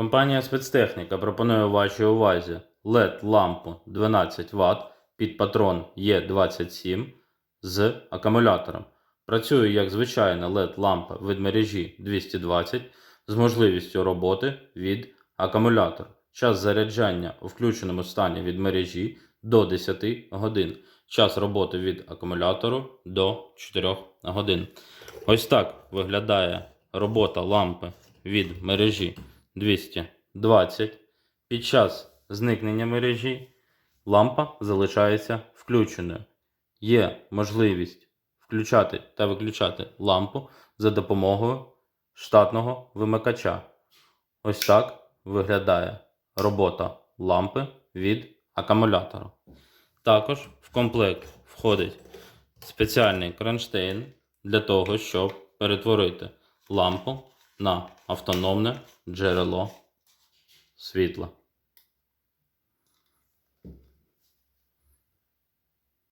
Компанія спецтехніка пропонує вашій увазі LED лампу 12 Вт під патрон Е27 з акумулятором. Працює як звичайна LED лампа від мережі 220 з можливістю роботи від акумулятора. Час заряджання у включеному стані від мережі до 10 годин. Час роботи від акумулятору до 4 годин. Ось так виглядає робота лампи від мережі 220. Під час зникнення мережі лампа залишається включеною. Є можливість включати та виключати лампу за допомогою штатного вимикача. Ось так виглядає робота лампи від акумулятора. Також в комплект входить спеціальний кронштейн для того, щоб перетворити лампу на автономне джерело світла.